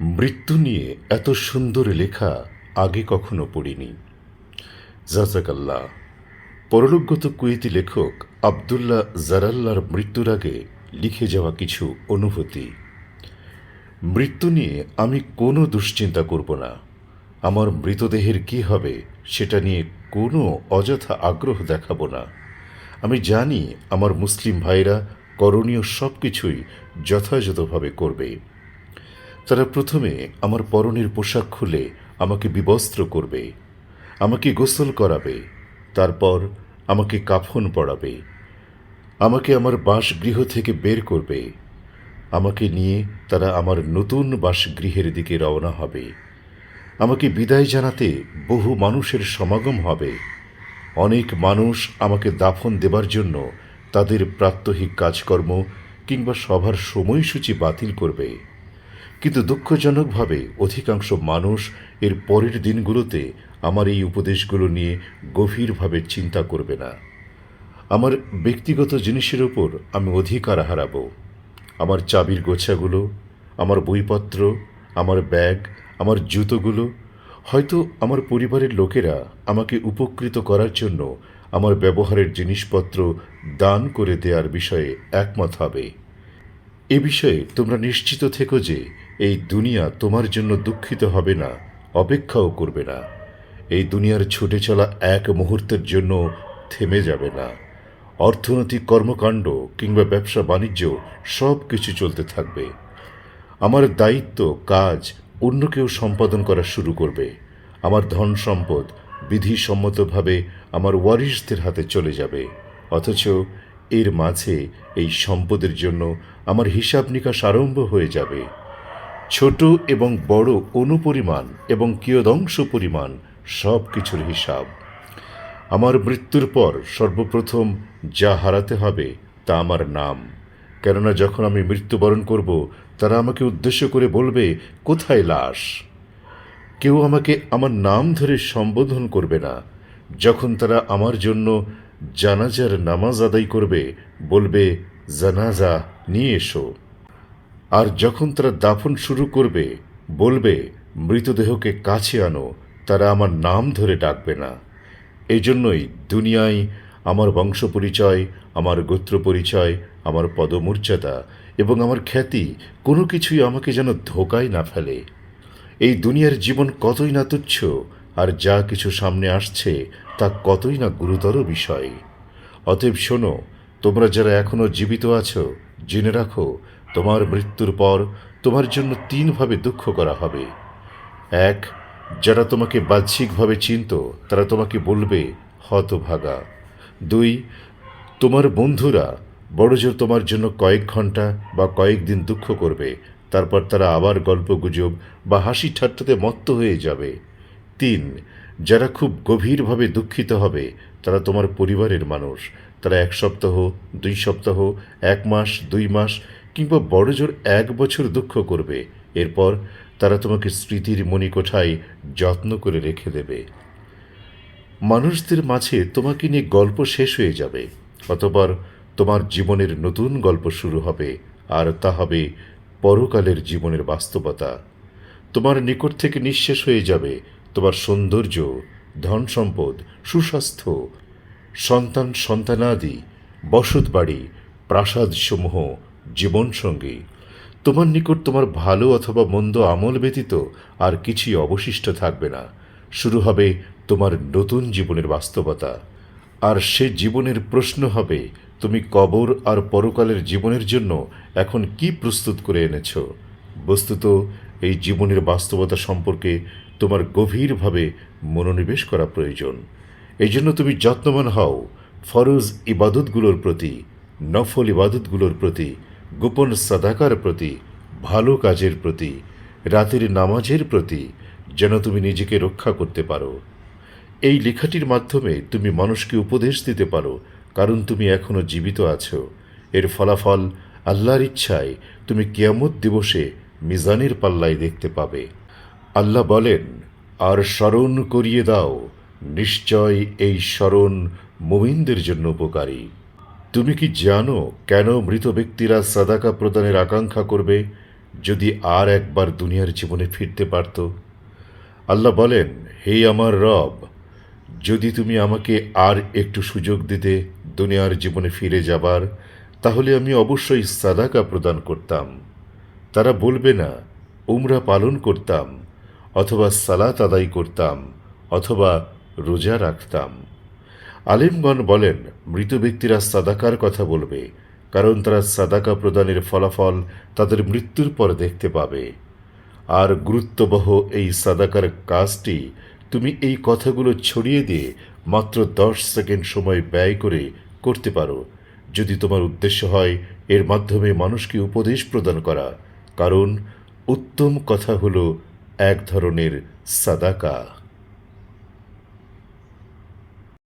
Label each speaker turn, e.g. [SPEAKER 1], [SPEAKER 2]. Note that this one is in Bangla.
[SPEAKER 1] মৃত্যু নিয়ে এত সুন্দর লেখা আগে কখনো পড়িনি। জাজাকাল্লাহ। পরলোকগত কুয়েতি লেখক আবদুল্লাহ জারাল্লার মৃত্যুর আগে লিখে যাওয়া কিছু অনুভূতি। মৃত্যু নিয়ে আমি কোনো দুশ্চিন্তা করব না। আমার মৃতদেহের কি হবে সেটা নিয়ে কোনো অযথা আগ্রহ দেখাবো না। আমি জানি আমার মুসলিম ভাইরা করণীয় সব কিছুই যথাযথভাবে করবে। তারা প্রথমে আমার পরনের পোশাক খুলে আমাকে বিবস্ত্র করবে, আমাকে গোসল করাবে, তারপর আমাকে কাফন পড়াবে আমাকে আমার বাসগৃহ থেকে বের করবে, আমাকে নিয়ে তারা আমার নতুন বাসগৃহের দিকে রওনা হবে, আমাকে বিদায় জানাতে বহু মানুষের সমাগম হবে, অনেক মানুষ আমাকে দাফন দেবার জন্য তাদের প্রাত্যহিক কাজকর্ম কিংবা সভার সময়সূচি বাতিল করবে। কিন্তু দুঃখজনকভাবে অধিকাংশ মানুষ এর পরের দিনগুলোতে আমার এই উপদেশগুলো নিয়ে গভীরভাবে চিন্তা করবে না। আমার ব্যক্তিগত জিনিসের উপর আমি অধিকার হারাবো। আমার চাবির গোছাগুলো, আমার বইপত্র, আমার ব্যাগ, আমার জুতোগুলো, হয়তো আমার পরিবারের লোকেরা আমাকে উপকৃত করার জন্য আমার ব্যবহারের জিনিসপত্র দান করে দেওয়ার বিষয়ে একমত হবে। এ বিষয়ে তোমরা নিশ্চিত থেকো যে এই দুনিয়া তোমার জন্য দুঃখিত হবে না, অপেক্ষাও করবে না। এই দুনিয়ার ছুটে চলা এক মুহূর্তের জন্য থেমে যাবে না। অর্থনৈতিক কর্মকাণ্ড কিংবা ব্যবসা বাণিজ্য সব কিছু চলতে থাকবে। আমার দায়িত্ব, কাজ অন্য কেউ সম্পাদন করা শুরু করবে। আমার ধন সম্পদ বিধিসম্মতভাবে আমার ওয়ারিশদের হাতে চলে যাবে। অথচ এর মাঝে এই সম্পদের জন্য আমার হিসাব নিকাশ আরম্ভ হয়ে যাবে। ছোট এবং বড় অনুপরিমাণ এবং কিয়দংশ পরিমাণ সব কিছুর হিসাব। আমার মৃত্যুর পর সর্বপ্রথম যা হারাতে হবে তা আমার নাম। কেননা যখন আমি মৃত্যুবরণ করব, তারা আমাকে উদ্দেশ্য করে বলবে, কোথায় লাশ? কেউ আমাকে আমার নাম ধরে সম্বোধন করবে না। যখন তারা আমার জন্য জানাজার নামাজ আদায় করবে, বলবে, জানাজা, নিয়ে এসো। আর যখন তারা দাফন শুরু করবে, বলবে, মৃতদেহকে কাছে আনো, তারা আমার নাম ধরে ডাকবে না। এই জন্যই দুনিয়ায় আমার বংশ পরিচয় আমার গোত্র পরিচয় আমার পদমর্যাদা এবং আমার খ্যাতি কোনো কিছুই আমাকে যেন ধোকায় না ফেলে। এই দুনিয়ার জীবন কতই না তুচ্ছ আর যা কিছু সামনে আসছে তা কতই না গুরুতর বিষয়। অতএব শোনো, তোমরা যারা এখনও জীবিত আছো, জেনে রাখো, তোমার মৃত্যুর পর তোমার জন্য তিনভাবে দুঃখ করা হবে। এক, যারা তোমাকে বাহ্যিকভাবে চিনত, তারা তোমাকে বলবে, হতভাগা। দুই, তোমার বন্ধুরা, বড়জোর তোমার জন্য কয়েক ঘণ্টা বা কয়েকদিন দুঃখ করবে, তারপর তারা আবার গল্প গুজব বা হাসি ঠাট্টাতে মত্ত হয়ে যাবে। তিন, যারা খুব গভীরভাবে দুঃখিত হবে, তারা তোমার পরিবারের মানুষ। তারা এক সপ্তাহ, দুই সপ্তাহ, এক মাস, দুই মাস, কিংবা বড়জোর এক বছর দুঃখ করবে। এরপর তারা তোমাকে স্মৃতির মণিকোঠায় যত্ন করে রেখে দেবে। মানুষদের মাঝে তোমাকে নিয়ে গল্প শেষ হয়ে যাবে, অতপর তোমার জীবনের নতুন গল্প শুরু হবে, আর তা হবে পরকালের জীবনের বাস্তবতা। তোমার নিকট থেকে নিঃশেষ হয়ে যাবে তোমার সৌন্দর্য, ধন সম্পদ, সুস্বাস্থ্য, সন্তান সন্তানাদি, বসত বাড়ি, প্রাসাদসমূহ জীবনসঙ্গী তোমার নিকট তোমার ভালো অথবা মন্দ আমল ব্যতীত আর কিছুই অবশিষ্ট থাকবে না। শুরু হবে তোমার নতুন জীবনের বাস্তবতা। আর সে জীবনের প্রশ্ন হবে, তুমি কবর আর পরকালের জীবনের জন্য এখন কি প্রস্তুত করে এনেছ? বস্তুত, এই জীবনের বাস্তবতা সম্পর্কে তোমার গভীরভাবে মনোনিবেশ করা প্রয়োজন। এই জন্য তুমি যত্নবান হও। ফরজ ইবাদতগুলোর প্রতি, নফল ইবাদতগুলোর প্রতি, গোপন সাদাকার প্রতি, ভালো কাজের প্রতি, রাতের নামাজের প্রতি, যেন তুমি নিজেকে রক্ষা করতে পারো। এই লেখাটির মাধ্যমে তুমি মানুষকে উপদেশ দিতে পারো, কারণ তুমি এখনও জীবিত আছো। এর ফলাফল আল্লাহর ইচ্ছায় তুমি কিয়ামত দিবসে মিজানের পাল্লায় দেখতে পাবে। আল্লাহ বলেন, আর স্মরণ করিয়ে দাও, নিশ্চয় এই স্মরণ মুমিনদের জন্য উপকারী। তুমি কি জানো কেন মৃত ব্যক্তিরা সাদাকা প্রদানের আকাঙ্ক্ষা করবে, যদি আর একবার দুনিয়ার জীবনে ফিরতে পারত? আল্লাহ বলেন, হে আমার রব, যদি তুমি আমাকে আর একটু সুযোগ দিতে দুনিয়ার জীবনে ফিরে যাবার, তাহলে আমি অবশ্যই সাদাকা প্রদান করতাম। তারা বলবে না, উমরা পালন করতাম। অথবা সালাত আদায় করতাম, অথবা রোজা রাখতাম। আলিমগণ বলেন, মৃত ব্যক্তিরা সাদাকার কথা বলবে, কারণ তারা সাদাকা প্রদানের ফলাফল তাদের মৃত্যুর পর দেখতে পাবে। আর গুরুত্ববহ এই সাদাকার কাজটি, তুমি এই কথাগুলো ছড়িয়ে দিয়ে মাত্র দশ সেকেন্ড সময় ব্যয় করে করতে পারো। যদি তোমার উদ্দেশ্য হয়, এর মাধ্যমে মানুষকে উপদেশ প্রদান করা। কারণ, উত্তম কথা হলো এক ধরনের সাদাকা।